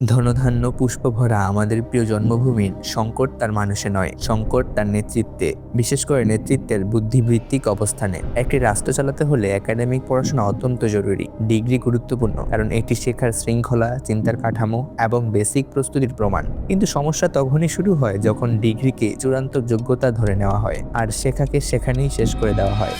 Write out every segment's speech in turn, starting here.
ধনধান্য পুষ্পভরা আমাদের প্রিয় জন্মভূমির সংকট তার মানুষে নয়, সংকট তার নেতৃত্বে, বিশেষ করে নেতৃত্বের বুদ্ধিবৃত্তিক অবস্থানে। একটি রাষ্ট্র চালাতে হলে একাডেমিক পড়াশোনা অত্যন্ত জরুরি, ডিগ্রি গুরুত্বপূর্ণ, কারণ এটি শেখার শৃঙ্খলা, চিন্তার কাঠামো এবং বেসিক প্রস্তুতির প্রমাণ। কিন্তু সমস্যা তখনই শুরু হয় যখন ডিগ্রিকে চূড়ান্ত যোগ্যতা ধরে নেওয়া হয়, আর শেখাকে সেখানেই শেষ করে দেওয়া হয়।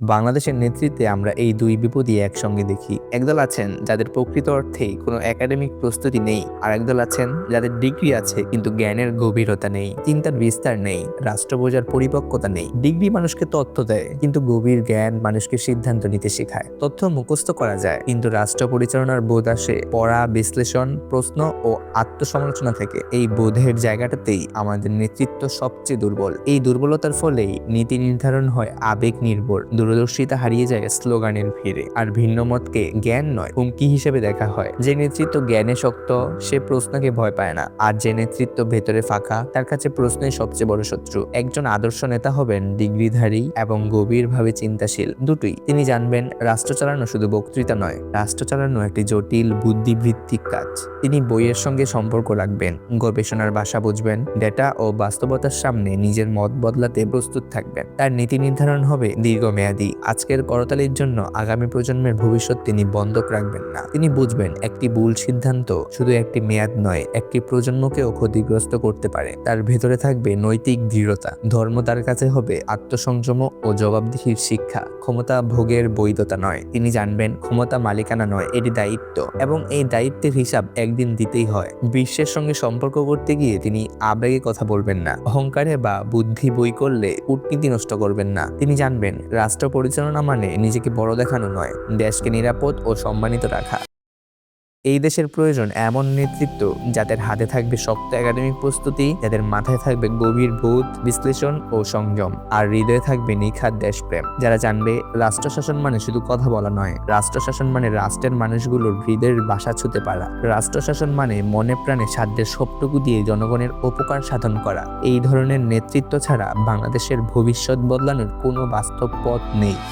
বাংলাদেশের নেতৃত্বে আমরা এই দুই বিপদই একসঙ্গে দেখি। একদল আছেন যাদের প্রকৃত অর্থেই কোনো একাডেমিক প্রস্তুতি নেই, আর একদল আছেন যাদের ডিগ্রি আছে কিন্তু জ্ঞানের গভীরতা নেই, চিন্তার বিস্তার নেই, রাষ্ট্র বোঝার পরিপক্কতা নেই। ডিগ্রি মানুষকে তথ্য দেয়, কিন্তু গভীর জ্ঞান মানুষকে সিদ্ধান্ত নিতে শেখায়। তথ্য মুখস্থ করা যায়, কিন্তু রাষ্ট্র পরিচালনার বোধ আসে পড়া, বিশ্লেষণ, প্রশ্ন ও আত্মসমালোচনা থেকে। এই বোধের জায়গাটাতেই আমাদের নেতৃত্ব সবচেয়ে দুর্বল। এই দুর্বলতার ফলেই নীতি নির্ধারণ হয় আবেগ নির্ভর দূরদর্শিতা হারিয়ে যায় স্লোগানের ভিড়ে আর ভিন্ন মতকে জ্ঞান নয়, হুমকি হিসেবে দেখা হয়। যে নেতৃত্ব জ্ঞানে শক্ত, সে প্রশ্নকে ভয় পায় না। আর যে নেতৃত্ব ভেতরে ফাঁকা, তার কাছে প্রশ্নই সবচেয়ে বড় শত্রু। একজন আদর্শ নেতা হবেন ডিগ্রিধারী এবং গভীরভাবে চিন্তাশীল। দুটোই। তিনি জানবেন, রাষ্ট্র চালানো শুধু বক্তৃতা নয়, রাষ্ট্র চালানো একটি জটিল বুদ্ধিভিত্তিক কাজ। তিনি বইয়ের সঙ্গে সম্পর্ক রাখবেন, গবেষণার ভাষা বুঝবেন ডেটা ও বাস্তবতার সামনে নিজের মত বদলাতে প্রস্তুত থাকবেন। তার নীতি নির্ধারণ হবে দীর্ঘমেয়াদী। আজকের করতালির জন্য আগামী প্রজন্মের ভবিষ্যৎ তিনি বন্ধক রাখবেন না। তিনি বুঝবেন, একটি ভুল সিদ্ধান্ত শুধু একটি মেয়াদ নয়, একটি প্রজন্মকেও ক্ষতিগ্রস্ত করতে পারে। তার ভেতরে থাকবে নৈতিক দৃঢ়তা। ধর্ম তার কাছে হবে আত্মসংযম ও জবাবদিহির শিক্ষা। ক্ষমতা ভোগের বৈধতা নয়। তিনি জানবেন, ক্ষমতা মালিকানা নয়, এটি দায়িত্ব। এবং এই দায়িত্বের হিসাব একদিন দিতেই হয়। বিশ্বের সঙ্গে সম্পর্ক করতে গিয়ে তিনি আবেগে কথা বলবেন না। অহংকারে বা বুদ্ধি বই করলে কূটনীতি নষ্ট করবেন না। তিনি জানবেন, রাষ্ট্র পরিচালনা মানে নিজেকে বড় দেখানো নয় দেশকে নিরাপদ ও সম্মানিত রাখা। এই দেশের প্রয়োজন এমন নেতৃত্ব যাদের হাতে থাকবে শক্ত একাডেমিক প্রস্তুতি, যাদের মাথায় থাকবে গভীর বোধ, বিশ্লেষণ ও সংযম, আর হৃদয়ে থাকবে নিখাত দেশপ্রেম। যারা জানবে রাষ্ট্র শাসন মানে শুধু কথা বলা নয় রাষ্ট্র শাসন মানে রাষ্ট্রের মানুষগুলোর হৃদয়ের বাসা ছুতে পারা। রাষ্ট্র শাসন মানে মনে প্রাণে সাধ্যের সবটুকু দিয়ে জনগণের উপকার সাধন করা। এই ধরনের নেতৃত্ব ছাড়া বাংলাদেশের ভবিষ্যৎ বদলানোর কোনো বাস্তব পথ নেই।